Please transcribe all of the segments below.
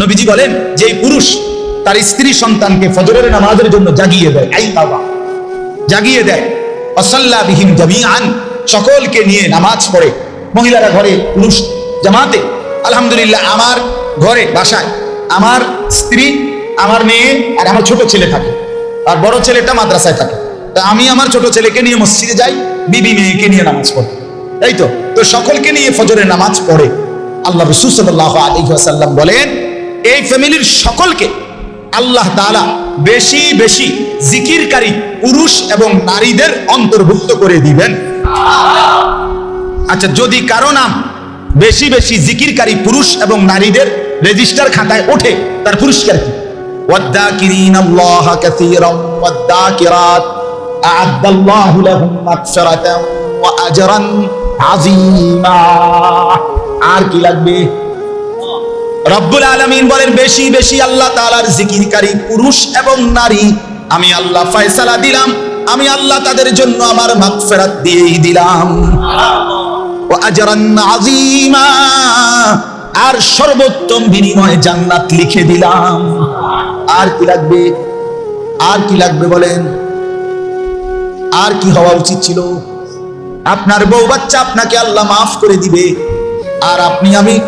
নবীজি বলেন যে পুরুষ তার স্ত্রী সন্তানকে ফজরের নামাজের জন্য জাগিয়ে দেয় আই বাবা, জাগিয়ে দেয়। অসল্লা বিহীন জামিয়ান সকলকে নিয়ে নামাজ পড়ে। মহিলারা ঘরে, পুরুষ জামাতে, আলহামদুলিল্লাহ আমার ঘরে, বাসায়, আমার স্ত্রী, আমার মেয়ে আর আমার ছোট ছেলে থাকে। আর বড় ছেলেটা মাদ্রাসায় থাকে। তা আমি আমার ছোট ছেলেকে নিয়ে মসজিদে যাই, বিবি মেয়েকে নিয়ে নামাজ পড়ে। তাই তো তো সকলকে নিয়ে ফজরের নামাজ পড়ে। আল্লাহ রসুল সাল্লাহ আলী আসাল্লাম বলেন এই ফ্যামিলির সকলকে আল্লাহ তাআলা বেশি বেশি জিকিরকারী পুরুষ এবং নারীদের অন্তর্ভুক্ত করে দিবেন আচ্ছা যদি কারো নাম বেশি বেশি জিকিরকারী পুরুষ এবং নারীদের রেজিস্টার খাতায় ওঠে তার পুরস্কার কি والذاكرين الله كثيرا والذاكرات أعد الله لهم مغفرة وأجرا عظيما আর কি লাগবে রব্বুল আলমিন বলেন, বেশি বেশি আল্লাহ তালার জিকিরকারী পুরুষ এবং নারী। আমি আল্লাহ ফয়সালা দিলাম, আমি আল্লাহ তাদের জন্য আমার মাগফিরাত দিয়েই দিলাম। ও আজিমা আর সর্বোত্তম বিনিময়ে জান্নাত লিখে দিলাম। আর কি লাগবে? আর কি লাগবে বলেন? আর কি হওয়া উচিত ছিল? আপনার বউ বাচ্চা আপনাকে আল্লাহ মাফ করে দিবে। আর আপনি, আমি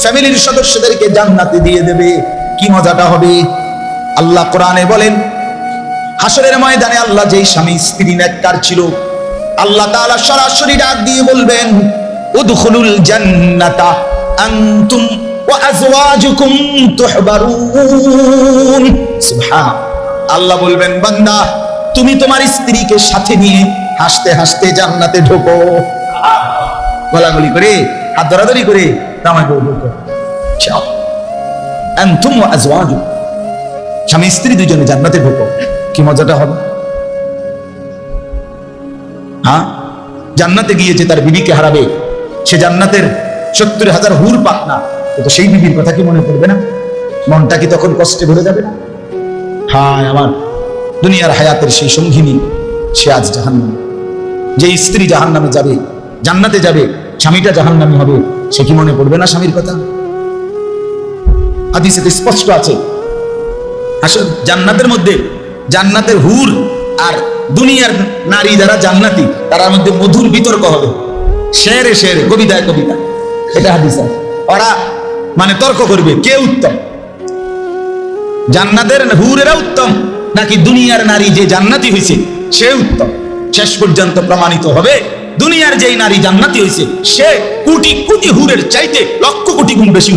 ফ্যামিলির সদস্যদেরকে জান্নাতে দিয়ে দেবে। কি মজাটা হবে? আল্লাহ কোরআনে বলেন, হাসরের ময়দানে আল্লাহ যেই স্বামী, স্ত্রী, নেককার ছিল, আল্লাহ তাআলা সরাসরি ডাক দিয়ে বলবেন, উদখুলুল জান্নাতা আনতুম ওয়া আজওয়াজুকুম তুহবারুন। সুবহান। আল্লাহ বলবেন, বান্দা, তুমি তোমার স্ত্রীকে সাথে নিয়ে হাসতে হাসতে জান্নাতে ঢোকো। গলাগলি করে, হাত ধরাধরি করে নামায় বউ বউ করে আনতুম ওয়া স্বামী স্ত্রী দুজনে জান্নাতে ঢোকো। কি মজাটা হবে? হ্যাঁ? জান্নাতে গিয়েছে তার বিবিকে হারাবে, সে জান্নাতের সত্তর হাজার হুর পাক না, তো সেই বিবির কথা কি মনে পড়বে না? মনটা কি তখন কষ্টে ভরে যাবে? না হায় আমার, দুনিয়ার হায়াতের সেই সঙ্গিনী, সে আজ জাহান্ন যে স্ত্রী জাহান্নামে যাবে, জান্নাতে যাবে স্বামীটা জাহান নামে হবে, সে কি মনে পড়বে না স্বামীর কথা? হাদিসে তো স্পষ্ট আছে। আসলে জান্নাতের মধ্যে, জান্নাতের হুর আর দুনিয়ার নারী যারা জান্নাতি তার মধ্যে মধুর বিতর্ক হবে। শেরে শেরে কবিতায় কবিতা। এটা হাদিস আছে। ওরা মানে তর্ক করবে, কে উত্তম? জান্নাতের হুরেরা উত্তম, নাকি দুনিয়ার নারী যে জান্নাতি হয়েছে সে উত্তম? শেষ পর্যন্ত প্রমাণিত হবে দুনিয়ার যেই নারী জান্নাতি হয়েছে সে কোটি কোটি হুরের চাইতে লক্ষ কোটি গুণ বেশি